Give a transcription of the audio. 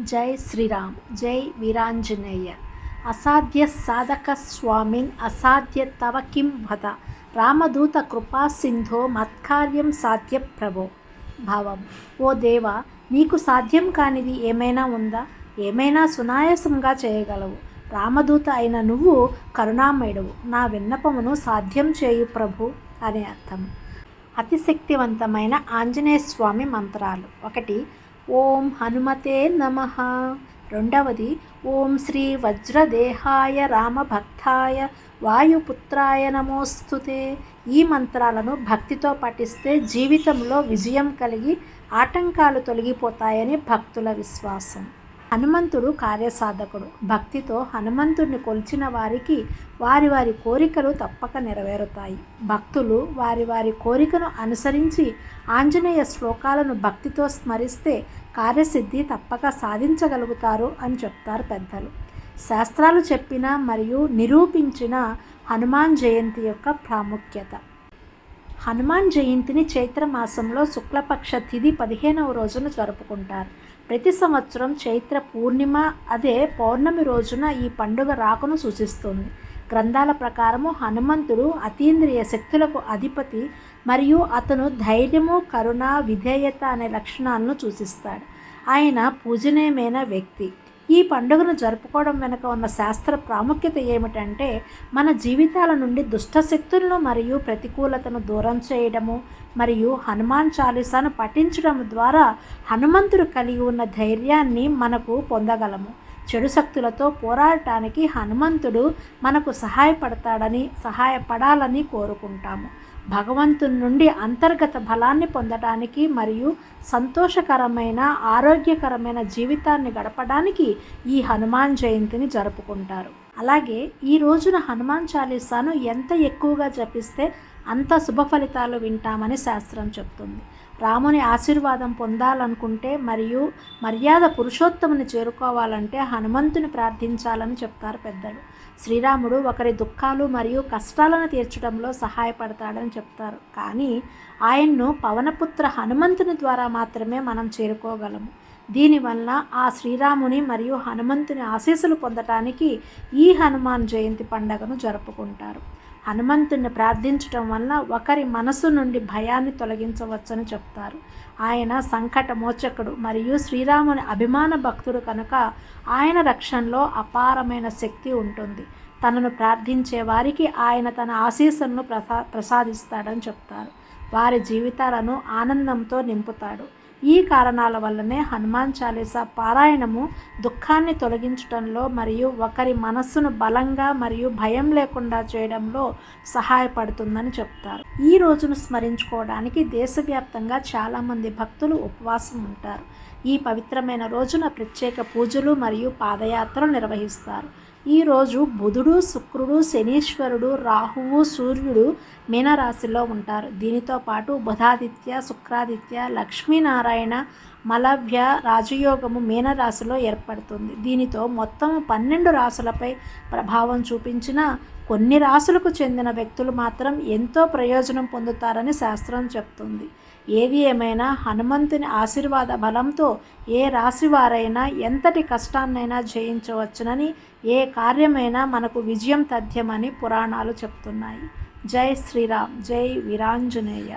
జై శ్రీరామ్ జై వీరాంజనేయ. అసాధ్య సాధక స్వామిన్ అసాధ్య తవ కిం వద. రామదూత కృపా సింధో మత్కార్యం సాధ్య ప్రభో. భావం ఓ దేవ నీకు సాధ్యం కానిది ఏమైనా ఉందా? ఏమైనా సునాయాసంగా చేయగలవు. రామదూత అయిన నువ్వు కరుణామయుడవు. నా విన్నపమును సాధ్యం చేయు ప్రభు అనే అర్థం. అతిశక్తివంతమైన ఆంజనేయ స్వామి మంత్రాలు. ఒకటి ఓం హనుమతే నమ. రెండవది ఓం శ్రీ వజ్రదేహాయ రామభక్తాయ వాయుపుత్రాయ నమోస్తుతే. ఈ మంత్రాలను భక్తితో పఠిస్తే జీవితంలో విజయం కలిగి ఆటంకాలు తొలగిపోతాయని భక్తుల విశ్వాసం. హనుమంతుడు కార్యసాధకుడు. భక్తితో హనుమంతుడిని కొలిచిన వారికి వారి వారి కోరికలు తప్పక నెరవేరుతాయి. భక్తులు వారి వారి కోరికను అనుసరించి ఆంజనేయ శ్లోకాలను భక్తితో స్మరిస్తే కార్యసిద్ధి తప్పక సాధించగలుగుతారు అని చెప్తారు పెద్దలు. శాస్త్రాలు చెప్పిన మరియు నిరూపించిన హనుమాన్ జయంతి యొక్క ప్రాముఖ్యత. హనుమాన్ జయంతిని చైత్ర మాసంలో శుక్లపక్ష తిథి పదిహేనవ రోజున జరుపుకుంటారు. ప్రతి సంవత్సరం చైత్ర పూర్ణిమ అదే పౌర్ణమి రోజున ఈ పండుగ రాకను సూచిస్తుంది. గ్రంథాల ప్రకారము హనుమంతుడు అతీంద్రియ శక్తులకు అధిపతి మరియు అతను ధైర్యము కరుణ విధేయత అనే లక్షణాలను సూచిస్తాడు. ఆయన పూజనీయమైన వ్యక్తి. ఈ పండుగను జరుపుకోవడం వెనుక ఉన్న శాస్త్ర ప్రాముఖ్యత ఏమిటంటే మన జీవితాల నుండి దుష్ట శక్తులను మరియు ప్రతికూలతను దూరం చేయడము మరియు హనుమాన్ చాలీసాను పఠించడం ద్వారా హనుమంతుడు కలిగి ఉన్న ధైర్యాన్ని మనకు పొందగలము. చెడు శక్తులతో పోరాడటానికి హనుమంతుడు మనకు సహాయపడతాడని సహాయపడాలని కోరుకుంటాము. భగవంతుని నుండి అంతర్గత బలాన్ని పొందడానికి మరియు సంతోషకరమైన ఆరోగ్యకరమైన జీవితాన్ని గడపడానికి ఈ హనుమాన్ జయంతిని జరుపుకుంటారు. అలాగే ఈ రోజున హనుమాన్ చాలీసాను ఎంత ఎక్కువగా జపిస్తే అంత శుభ ఫలితాలు వింటామని శాస్త్రం చెప్తుంది. రాముని ఆశీర్వాదం పొందాలనుకుంటే మరియు మర్యాద పురుషోత్తముని చేరుకోవాలంటే హనుమంతుని ప్రార్థించాలని చెప్తారు పెద్దలు. శ్రీరాముడు ఒకరి దుఃఖాలు మరియు కష్టాలను తీర్చడంలో సహాయపడతాడని చెప్తారు. కానీ ఆయన్ను పవనపుత్ర హనుమంతుని ద్వారా మాత్రమే మనం చేరుకోగలము. దీనివల్ల ఆ శ్రీరాముని మరియు హనుమంతుని ఆశీస్సులు పొందటానికి ఈ హనుమాన్ జయంతి పండుగను జరుపుకుంటారు. హనుమంతుణ్ణి ప్రార్థించటం వల్ల ఒకరి మనసు నుండి భయాన్ని తొలగించవచ్చని చెప్తారు. ఆయన సంకట మోచకుడు మరియు శ్రీరాముని అభిమాన భక్తుడు కనుక ఆయన రక్షణలో అపారమైన శక్తి ఉంటుంది. తనను ప్రార్థించే వారికి ఆయన తన ఆశీస్సులను ప్రసా ప్రసాదిస్తాడని చెప్తారు. వారి జీవితాలను ఆనందంతో నింపుతాడు. ఈ కారణాల వల్లనే హనుమాన్ చాలీసా పారాయణము దుఃఖాన్ని తొలగించడంలో మరియు ఒకరి మనస్సును బలంగా మరియు భయం లేకుండా చేయడంలో సహాయపడుతుందని చెప్తారు. ఈ రోజును స్మరించుకోవడానికి దేశవ్యాప్తంగా చాలామంది భక్తులు ఉపవాసం ఉంటారు. ఈ పవిత్రమైన రోజున ప్రత్యేక పూజలు మరియు పాదయాత్రలు నిర్వహిస్తారు. ఈరోజు బుధుడు శుక్రుడు శనీశ్వరుడు రాహువు సూర్యుడు మీనరాశిలో ఉంటారు. దీనితో పాటు బుధాదిత్య శుక్రాదిత్య లక్ష్మీనారాయణ మలవ్య రాజయోగము మీనరాశిలో ఏర్పడుతుంది. దీనితో మొత్తం పన్నెండు రాశులపై ప్రభావం చూపించిన కొన్ని రాశులకు చెందిన వ్యక్తులు మాత్రం ఎంతో ప్రయోజనం పొందుతారని శాస్త్రం చెప్తుంది. ఏది ఏమైనా హనుమంతుని ఆశీర్వాద బలంతో ఏ రాశి వారైనా ఎంతటి కష్టాన్నైనా జయించవచ్చునని ఏ కార్యమైనా మనకు విజయం తథ్యమని పురాణాలు చెప్తున్నాయి. జై శ్రీరామ్ జై వీరాంజనేయ.